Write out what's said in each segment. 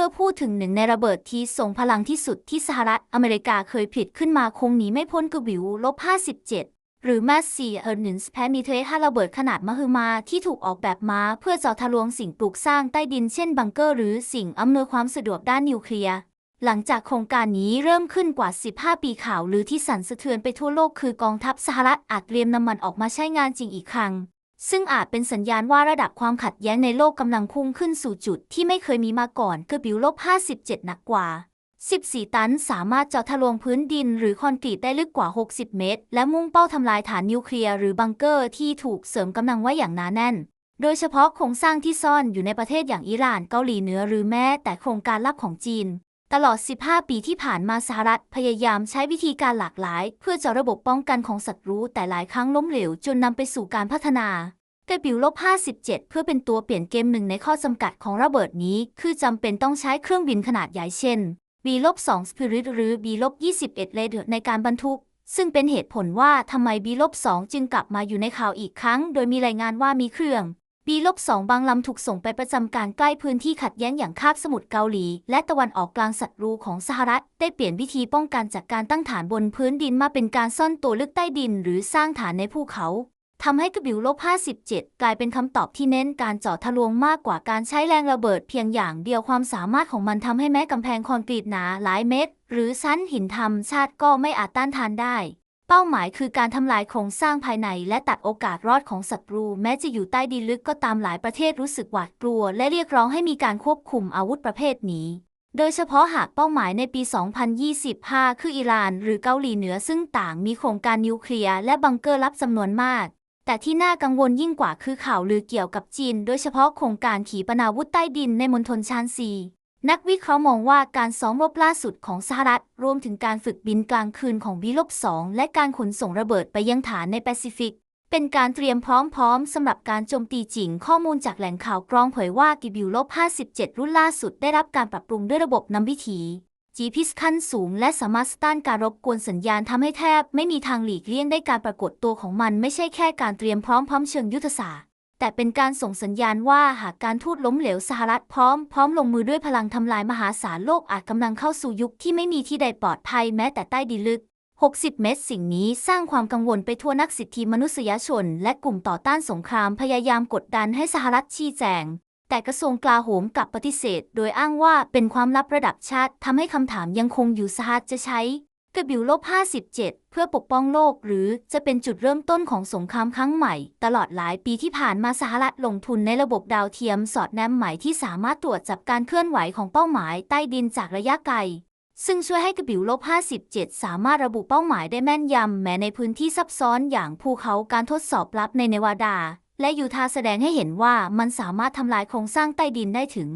มื่อพูดถึงหนึ่งในระเบิดที่ทรงพลังที่สุดที่สหรัฐอเมริกาเคยผลิตขึ้นมาคงหนีไม่พ้นกบิวลบ57 หรือแมสซีเออร์นินส์แพมีเทรห้าระเบิดขนาดมหึมาที่ถูกออกแบบมาเพื่อเจาะทะลวงสิ่งปลูกสร้างใต้ดินเช่นบังเกอร์หรือสิ่งอำนวยความสะดวกด้านนิวเคลียร์หลังจากโครงการนี้เริ่มขึ้นกว่า 15 ปีข่าวหรือที่สั่นสะเทือนไปทั่วโลกคือกองทัพสหรัฐอาจเตรียมนำมันออกมาใช้งานจริงอีกครั้ง ซึ่งอาจเป็นสัญญาณว่าระดับความขัดแย้งในโลกกำลังพุ่งขึ้นสู่จุดที่ไม่เคยมีมาก่อนเกือบิวลบ 57 หนักกว่า 14 ตันสามารถเจาะทะลวงพื้นดินหรือคอนกรีตได้ลึกกว่า 60 เมตร และมุ่งเป้าทำลายฐานนิวเคลียร์หรือบังเกอร์ที่ถูกเสริมกำลังไว้อย่างหนาแน่น โดยเฉพาะโครงสร้างที่ซ่อนอยู่ในประเทศอย่างอิหร่านเกาหลีเหนือหรือแม้แต่โครงการลับของจีน ตลอด 15 ปีที่ผ่านมาสหรัฐพยายามใช้วิธีการหลากหลาย เพื่อเจาะระบบป้องกันของศัตรูแต่หลายครั้งล้มเหลวจนนำไปสู่การพัฒนา กบิวลบ57 เพื่อเป็นตัวเปลี่ยนเกมหนึ่งในข้อจำกัดของระเบิดนี้ คือจำเป็นต้องใช้เครื่องบินขนาดใหญ่เช่น B-2 Spirit หรือ B-21 r a d e r ในการบรรทุก ซึ่งเป็นเหตุผลว่าทำไม B-2 จึงกลับมาอยู่ในข่าวอีกครั้ง โดยมีรายงานว่ามีเครื่อง B-2 บางลำถูกส่งไปประจำการใกล้พื้นที่ขัดแย้งอย่างคาบสมุทรเกาหลี และตะวันออกกลางศัตรูของสหรัฐ ได้เปลี่ยนวิธีป้องกันจากการตั้งฐานบนพื้นดินมาเป็นการซ่อนตัวลึกใต้ดิน หรือสร้างฐานในภูเขา ทำให้กระบิวลบ 57 กลายเป็นคำตอบที่เน้นการเจาะทะลวงมากกว่าการใช้แรงระเบิดเพียงอย่างเดียวความสามารถของมันทำให้แม้กำแพงคอนกรีตหนาหลายเมตร หรือชั้นหินธรรมชาติก็ไม่อาจต้านทานได้ เป้าหมายคือการทำลายโครงสร้างภายในและตัดโอกาสรอดของศัตรู แม้จะอยู่ใต้ดินลึกก็ตามหลายประเทศรู้สึกหวาดกลัว และเรียกร้องให้มีการควบคุมอาวุธประเภทนี้โดยเฉพาะหากเป้าหมายในปี 2025 คืออิหร่าน หรือเกาหลีเหนือซึ่งต่างมีโครงการนิวเคลียร์และบังเกอร์ลับจำนวนมาก แต่ที่น่ากังวลยิ่งกว่าคือข่าวลือเกี่ยวกับจีน โดยเฉพาะโครงการขีปนาวุธใต้ดินในมณฑลชานซี นักวิเคราะห์มองว่าการซ้อมรบล่าสุดของสหรัฐ รวมถึงการฝึกบินกลางคืนของวีลบ2และการขนส่งระเบิดไปยังฐานในแปซิฟิก เป็นการเตรียมพร้อมๆสำหรับการโจมตีจริงข้อมูลจากแหล่งข่าวกรองเผยว่ากิบิวลบ57 รุ่นล่าสุดได้รับการปรับปรุงด้วยระบบนำวิถี GPS ขั้นสูงและสามารถต้านการรบกวนสัญญาณทำให้แทบ ไม่มีทางหลีกเลี่ยงได้การปรากฏตัวของมันไม่ใช่แค่การเตรียมพร้อมพร้อมเชิงยุทธศาสตร์ แต่เป็นการส่งสัญญาณว่าหากการทูตล้มเหลวสหรัฐพร้อม พร้อมลงมือด้วยพลังทำลายมหาศาลโลกอาจกำลังเข้าสู่ยุคที่ไม่มีที่ใดปลอดภัยแม้แต่ใต้ดินลึก 60 เมตร สิ่งนี้สร้างความกังวลไปทั่วนักสิทธิมนุษยชน และกลุ่มต่อต้านสงครามพยายามกดดันให้สหรัฐชี้แจง แต่กระทรวงกลาโหมกลับปฏิเสธ โดยอ้างว่าเป็นความลับระดับชาติทำให้คำถามยังคงอยู่สหรัฐจะใช้กระบิวลบ 57 เพื่อปกป้องโลก หรือจะเป็นจุดเริ่มต้นของสงครามครั้งใหม่ ตลอดหลายปีที่ผ่านมาสหรัฐลงทุนในระบบดาวเทียมสอดแนมใหม่ที่สามารถตรวจจับการเคลื่อนไหวของเป้าหมายใต้ดินจากระยะไกล ซึ่งช่วยให้กระบิวลบ 57 สามารถระบุเป้าหมายได้แม่นยำแม้ในพื้นที่ซับซ้อนอย่างภูเขาการทดสอบลับในเนวาดา และยูทาแสดงให้เห็นว่ามันสามารถทำลายโครงสร้างใต้ดินได้ถึง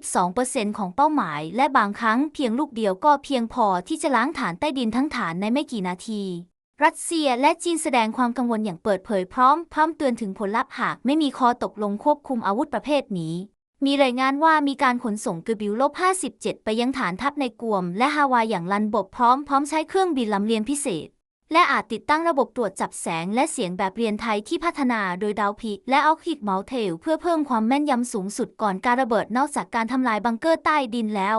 92%ของเป้าหมาย และบางครั้งเพียงลูกเดียวก็เพียงพอที่จะล้างฐานใต้ดินทั้งฐานในไม่กี่นาที รัสเซียและจีนแสดงความกังวลอย่างเปิดเผยพร้อมพร้อมเตือนถึงผลลัพธ์หากไม่มีข้อตกลงควบคุมอาวุธประเภทนี้มีรายงานว่ามีการขนส่งกระบิวลบ 57 ไปยังฐานทัพในกวม และฮาวายอย่างลันบบพร้อมพร้อมใช้เครื่องบินลำเลียงพิเศษ และอาจติดตั้งระบบตรวจจับแสงและเสียงแบบเรียนไทยที่พัฒนาโดยดาวพิและอัลคิดเมาเทลเพื่อเพิ่มความแม่นยำสูงสุดก่อนการระเบิดนอกจากการทำลายบังเกอร์ใต้ดินแล้ว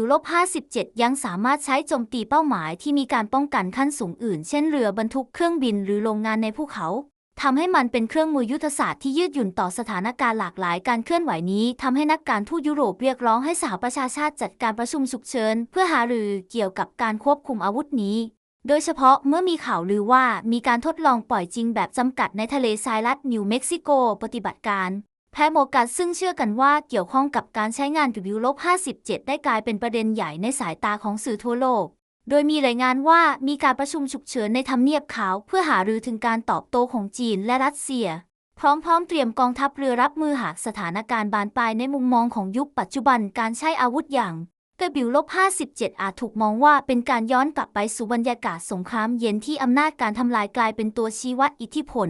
W-57 ยังสามารถใช้โจมตีเป้าหมายที่มีการป้องกันขั้นสูงอื่น เช่นเรือบรรทุกเครื่องบินหรือโรงงานในภูเขาทำให้มันเป็นเครื่องมือยุทธศาสตร์ที่ยืดหยุ่นต่อสถานการณ์หลากหลายการเคลื่อนไหวนี้ทำให้นักการทูตยุโรปเรียกร้องให้สหประชาชาติจัดการประชุมฉุกเฉินเพื่อหารือเกี่ยวกับการควบคุมอาวุธนี้ โดยเฉพาะเมื่อมีข่าวลือว่ามีการทดลองปล่อยจริงแบบจำกัดในทะเลทรายรัฐนิวเม็กซิโก ปฏิบัติการ แพโมกัสซึ่งเชื่อกันว่าเกี่ยวข้องกับการใช้งาน W-57 ได้กลายเป็นประเด็นใหญ่ในสายตาของสื่อทั่วโลก โดยมีรายงานว่ามีการประชุมฉุกเฉินในทำเนียบขาว เพื่อหารือถึงการตอบโต้ของจีนและรัสเซีย พร้อมๆ เตรียมกองทัพเรือรับมือหากสถานการณ์บานปลายในมุมมองของยุคปัจจุบันการใช้อาวุธอย่าง กระบิวลบ57 อาจถูกมองว่าเป็นการย้อนกลับไปสู่บรรยากาศสงครามเย็นที่อำนาจการทำลายกลายเป็นตัวชี้วัดอิทธิพล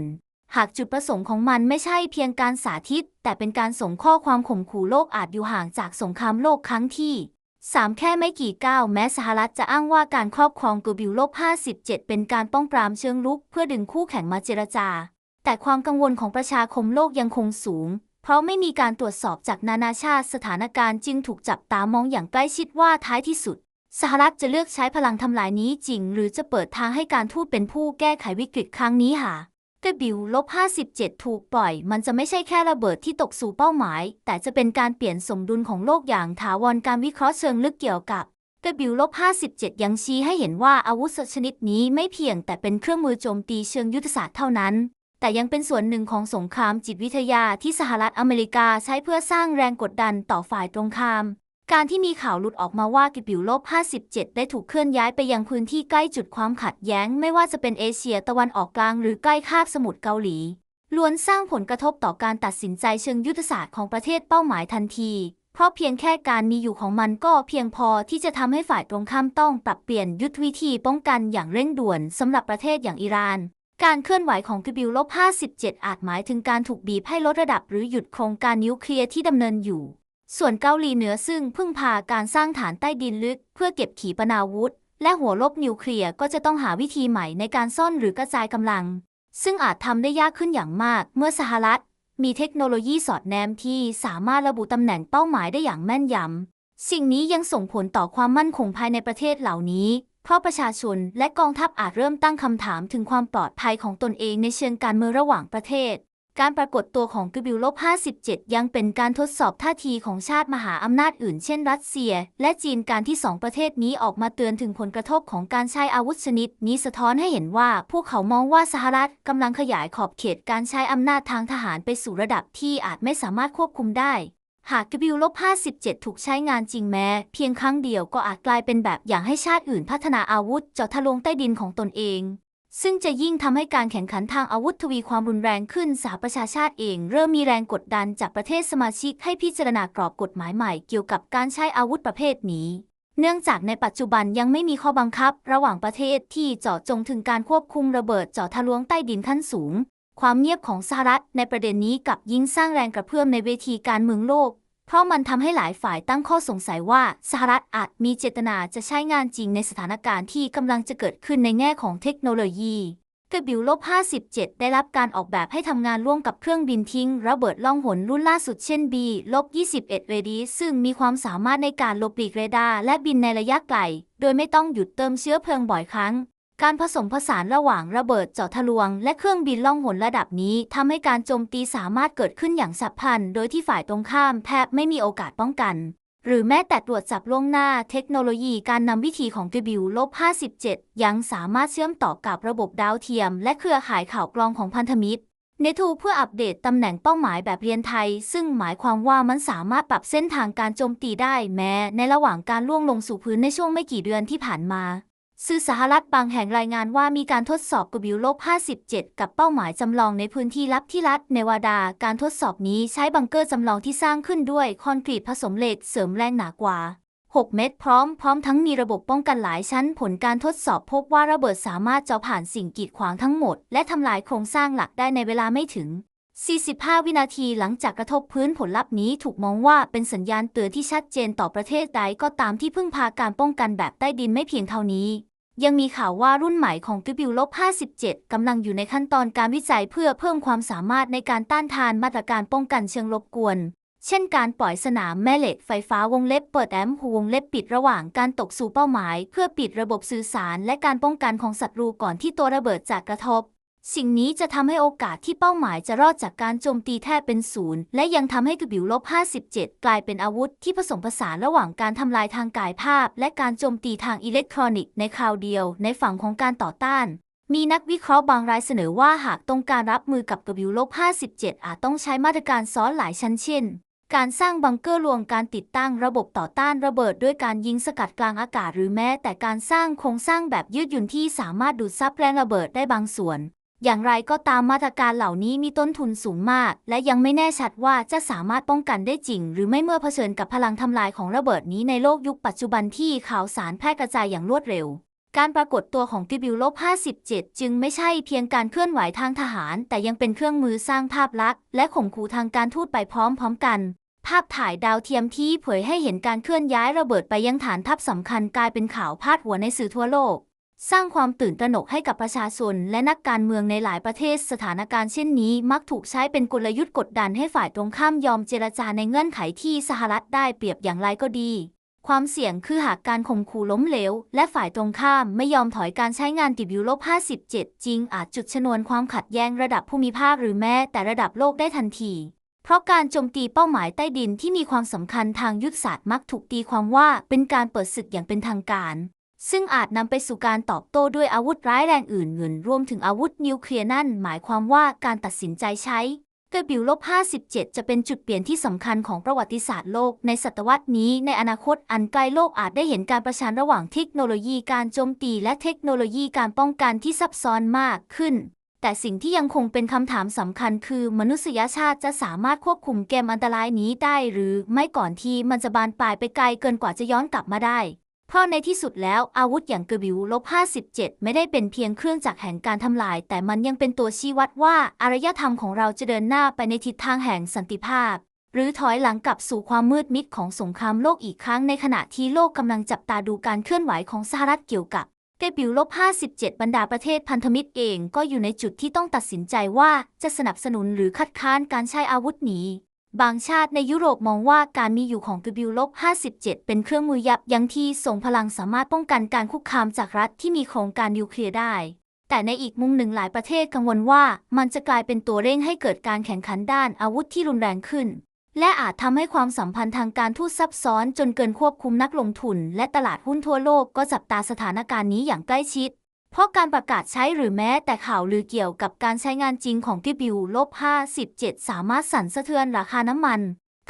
หากจุดประสงค์ของมันไม่ใช่เพียงการสาธิต แต่เป็นการส่งข้อความข่มขู่โลกอาจอยู่ห่างจากสงครามโลกครั้งที่3แค่ไม่กี่ก้าวแม้สหรัฐจะอ้างว่าการครอบครองกระบิวลบ57 เป็นการป้องปรามเชิงลุก เพื่อดึงคู่แข่งมาเจรจา แต่ความกังวลของประชาคมโลกยังคงสูง เพราะไม่มีการตรวจสอบจากนานาชาติสถานการณ์จึงถูกจับตามองอย่างใกล้ชิดว่าท้ายที่สุด สหรัฐจะเลือกใช้พลังทำลายนี้จริง หรือจะเปิดทางให้การทูตเป็นผู้แก้ไขวิกฤตครั้งนี้หา W-57 ถูกปล่อย มันจะไม่ใช่แค่ระเบิดที่ตกสู่เป้าหมาย แต่จะเป็นการเปลี่ยนสมดุลของโลกอย่างถาวรการวิเคราะห์เชิงลึกเกี่ยวกับ W-57 ยังชี้ให้เห็นว่าอาวุธชนิดนี้ไม่เพียงแต่เป็นเครื่องมือโจมตีเชิงยุทธศาสตร์เท่านั้น แต่ยังเป็นส่วนหนึ่งของสงครามจิตวิทยาที่สหรัฐอเมริกาใช้เพื่อสร้างแรงกดดันต่อฝ่ายตรงข้าม การที่มีข่าวหลุดออกมาว่ากิบิวลบ 57 ได้ถูกเคลื่อนย้ายไปยังพื้นที่ใกล้จุดความขัดแย้ง ไม่ว่าจะเป็นเอเชียตะวันออกกลางหรือใกล้คาบสมุทรเกาหลีล้วนสร้างผลกระทบต่อการตัดสินใจเชิงยุทธศาสตร์ของประเทศเป้าหมายทันที เพราะเพียงแค่การมีอยู่ของมันก็เพียงพอที่จะทำให้ฝ่ายตรงข้ามต้องปรับเปลี่ยนยุทธวิธีป้องกันอย่างเร่งด่วนสำหรับประเทศอย่างอิหร่าน การเคลื่อนไหวของกิบิวลบ57 อาจหมายถึงการถูกบีบให้ลดระดับหรือหยุดโครงการนิวเคลียร์ที่ดำเนินอยู่ ส่วนเกาหลีเหนือซึ่งพึ่งพาการสร้างฐานใต้ดินลึก เพื่อเก็บขีปนาวุธ และหัวลบนิวเคลียร์ก็จะต้องหาวิธีใหม่ในการซ่อนหรือกระจายกำลัง ซึ่งอาจทำได้ยากขึ้นอย่างมาก เมื่อสหรัฐ มีเทคโนโลยีสอดแนมที่สามารถระบุตำแหน่งเป้าหมายได้อย่างแม่นยำสิ่งนี้ยังส่งผลต่อความมั่นคงภายในประเทศเหล่านี้ เพราะประชาชนและกองทัพอาจเริ่มตั้งคำถามถึงความปลอดภัยของตนเองในเชิงการเมืองระหว่างประเทศ การปรากฏตัวของกบิวลบ 57 ยังเป็นการทดสอบท่าทีของชาติมหาอำนาจอื่นเช่นรัสเซีย และจีนการที่สองประเทศนี้ออกมาเตือนถึงผลกระทบของการใช้อาวุธชนิด นี้สะท้อนให้เห็นว่า พวกเขามองว่าสหรัฐกำลังขยายขอบเขตการใช้อำนาจทางทหารไปสู่ระดับที่อาจไม่สามารถควบคุมได้ หากกบิวลบ57 ถูกใช้งานจริงแม้ เพียงครั้งเดียวก็อาจกลายเป็นแบบอย่างให้ชาติอื่นพัฒนาอาวุธเจาะทะลวงใต้ดินของตนเอง ซึ่งจะยิ่งทำให้การแข่งขันทางอาวุธทวีความรุนแรงขึ้นสหประชาชาติเอง เริ่มมีแรงกดดันจากประเทศสมาชิกให้พิจารณากรอบกฎหมายใหม่เกี่ยวกับการใช้อาวุธประเภทนี้ เนื่องจากในปัจจุบันยังไม่มีข้อบังคับ ระหว่างประเทศที่เจาะจงถึงการควบคุมระเบิดเจาะทะลวงใต้ดินขั้นสูง ความเงียบของสหรัฐในประเด็นนี้กับยิ่งสร้างแรงกระเพื่อมในเวทีการเมืองโลก เพราะมันทำให้หลายฝ่ายตั้งข้อสงสัยว่าสหรัฐอาจมีเจตนาจะใช้งานจริงในสถานการณ์ที่กำลังจะเกิดขึ้นในแง่ของเทคโนโลยีกบิวลบ57 ได้รับการออกแบบให้ทำงานร่วมกับเครื่องบินทิ้ง ระเบิดล่องหนรุ่นล่าสุดเช่น B ลบ21เรดีซึ่งมีความสามารถในการลบหลีกเรดาร์และบินในระยะไกล โดยไม่ต้องหยุดเติมเชื้อเพลิงบ่อยครั้ง การผสมผสานระหว่างระเบิดเจาะทะลวง และเครื่องบินล่องหนระดับนี้ทำให้การโจมตีสามารถเกิดขึ้นอย่างฉับพันโดยที่ฝ่ายตรงข้ามแทบไม่มีโอกาสป้องกัน หรือแม้แต่ตรวจจับล่วงหน้าเทคโนโลยีการนำวิธีของกบิวลบ57 ยังสามารถเชื่อมต่อกับระบบดาวเทียม และเครือข่ายข่าวกรองของพันธมิตรในทูเพื่ออัปเดตตำแหน่งเป้าหมายแบบเรียนไทย ซึ่งหมายความว่ามันสามารถปรับเส้นทางการโจมตีได้แม้ ในระหว่างการล่วงลงสู่พื้นในช่วงไม่กี่เดือนที่ผ่านมา สื่อสหรัฐบางแห่งรายงานว่ามีการทดสอบกบิวลบ 57 กับเป้าหมายจำลองในพื้นที่ลับที่รัฐเนวาดา การทดสอบนี้ใช้บังเกอร์จำลองที่สร้างขึ้นด้วยคอนกรีตผสมเหล็กเสริมแรงหนากว่า 6 เมตรพร้อมพร้อมทั้งมีระบบป้องกันหลายชั้นผลการทดสอบพบว่าระเบิดสามารถเจาะผ่านสิ่งกีดขวางทั้งหมด และทำลายโครงสร้างหลักได้ในเวลาไม่ถึง 45 วินาทีหลังจากกระทบพื้นผลลัพธ์นี้ถูกมองว่าเป็นสัญญาณเตือนที่ชัดเจนต่อประเทศใดก็ตามที่พึ่งพาการป้องกันแบบใต้ดินไม่เพียงเท่านี้ ยังมีข่าวว่ารุ่นใหม่ของกบิวลบ57กำลังอยู่ในขั้นตอนการวิจัยเพื่อเพิ่มความสามารถในการต้านทานมาตรการป้องกันเชิงรบกวน เช่นการปล่อยสนามแม่เหล็กไฟฟ้าวงเล็บเปิดแอมป์วงเล็บปิดระหว่างการตกสู่เป้าหมาย เพื่อปิดระบบสื่อสารและการป้องกันของศัตรูก่อนที่ตัวระเบิดจะกระทบ สิ่งนี้จะทำให้โอกาสที่เป้าหมายจะรอดจากการโจมตีแทบเป็นศูนย์และยังทำให้กระบิวลบ57 กลายเป็นอาวุธที่ผสมผสานระหว่างการทำลายทางกายภาพ และการโจมตีทางอิเล็กทรอนิกส์ในคราวเดียว ในฝั่งของการต่อต้านมีนักวิเคราะห์บางรายเสนอว่าหากต้องการรับมือกับกบิวลบ57 อาจต้องใช้มาตรการซ้อนหลายชั้นเช่น การสร้างบังเกอร์รวมการติดตั้งระบบต่อต้านระเบิดด้วยการยิงสกัดกลางอากาศหรือแม้แต่การสร้างโครงสร้างแบบยืดหยุ่นที่สามารถดูดซับแรงระเบิดได้บางส่วน อย่างไรก็ตามมาตรการเหล่านี้มีต้นทุนสูงมาก และยังไม่แน่ชัดว่าจะสามารถป้องกันได้จริง หรือไม่เมื่อเผชิญกับพลังทำลายของระเบิดนี้ในโลกยุคปัจจุบันที่ข่าวสารแพร่กระจายอย่างรวดเร็ว การปรากฏตัวของกิบิวลบ57 จึงไม่ใช่เพียงการเคลื่อนไหวทางทหาร แต่ยังเป็นเครื่องมือสร้างภาพลักษณ์และข่มขู่ทางการทูตไปพร้อมๆกันภาพถ่ายดาวเทียมที่เผยให้เห็นการเคลื่อนย้ายระเบิดไปยังฐานทัพสำคัญกลายเป็นข่าวพาดหัวในสื่อทั่วโลก สร้างความตื่นตระหนกให้กับประชาชนและนักการเมืองในหลายประเทศสถานการณ์เช่นนี้ มักถูกใช้เป็นกลยุทธ์กดดันให้ฝ่ายตรงข้ามยอมเจรจาในเงื่อนไขที่สหรัฐได้เปรียบอย่างไรก็ดี ความเสี่ยงคือหากการข่มขู่ล้มเหลว และฝ่ายตรงข้ามไม่ยอมถอยการใช้งานติบิวลบ57 จริงอาจจุดชนวนความขัดแย้งระดับภูมิภาคหรือแม้แต่ระดับโลกได้ทันทีเพราะการโจมตีเป้าหมายใต้ดินที่มีความสำคัญทางยุทธศาสตร์มักถูกตีความว่าเป็นการเปิดศึกอย่างเป็นทางการ ซึ่งอาจนำไปสู่การตอบโต้ด้วยอาวุธร้ายแรงอื่นเงินรวมถึงอาวุธนิวเคลียร์นั่นหมายความว่าการตัดสินใจใช้กระบิวลบ57 จะเป็นจุดเปลี่ยนที่สำคัญของประวัติศาสตร์โลกในศตวรรษนี้ ในอนาคตอันไกลโลกอาจได้เห็นการประชันระหว่างเทคโนโลยีการโจมตีและเทคโนโลยีการป้องกันที่ซับซ้อนมากขึ้น แต่สิ่งที่ยังคงเป็นคำถามสำคัญคือ มนุษยชาติจะสามารถควบคุมเกมอันตรายนี้ได้หรือไม่ก่อนที่มันจะบานปลายไปไกลเกินกว่าจะย้อนกลับมาได้ ราะในที่สุดแล้วอาวุธอย่างกระบิวลบ57 ไม่ได้เป็นเพียงเครื่องจักรแห่งการทำลาย แต่มันยังเป็นตัวชี้วัดว่าอารยธรรมของเราจะเดินหน้าไปในทิศทางแห่งสันติภาพ หรือถอยหลังกลับสู่ความมืดมิดของสงครามโลกอีกครั้งในขณะที่โลกกำลังจับตาดูการเคลื่อนไหวของสหรัฐเกี่ยวกับเกบิวลบ57 บรรดาประเทศพันธมิตรเองก็อยู่ในจุดที่ต้องตัดสินใจว่าจะสนับสนุนหรือคัดค้านการใช้อาวุธนี้ บางชาติในยุโรปมองว่าการมีอยู่ของกบิวลบ57 เป็นเครื่องมือยับยั้งที่ส่งพลังสามารถป้องกันการคุกคามจากรัฐที่มีโครงการนิวเคลียร์ได้ แต่ในอีกมุมหนึ่งหลายประเทศกังวลว่ามันจะกลายเป็นตัวเร่งให้เกิดการแข่งขันด้านอาวุธที่รุนแรงขึ้น และอาจทำให้ความสัมพันธ์ทางการทูตซับซ้อนจนเกินควบคุมนักลงทุน และตลาดหุ้นทั่วโลกก็จับตาสถานการณ์นี้อย่างใกล้ชิด เพราะการประกาศใช้หรือแม้แต่ข่าวลือเกี่ยวกับการใช้งานจริงของกิบิวลบ 57 สามารถสั่นสะเทือนราคาน้ำมัน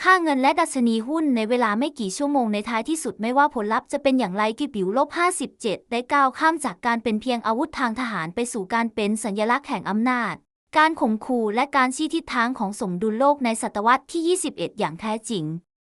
ค่าเงินและดัชนีหุ้นในเวลาไม่กี่ชั่วโมงในท้ายที่สุดไม่ว่าผลลัพธ์จะเป็นอย่างไรกิบิวลบ 57 ได้ก้าวข้ามจากการเป็นเพียงอาวุธทางทหารไปสู่การเป็นสัญลักษณ์แห่งอำนาจ การข่มขู่และการชี้ทิศทางของสมดุลโลกในศตวรรษที่ 21 อย่างแท้จริง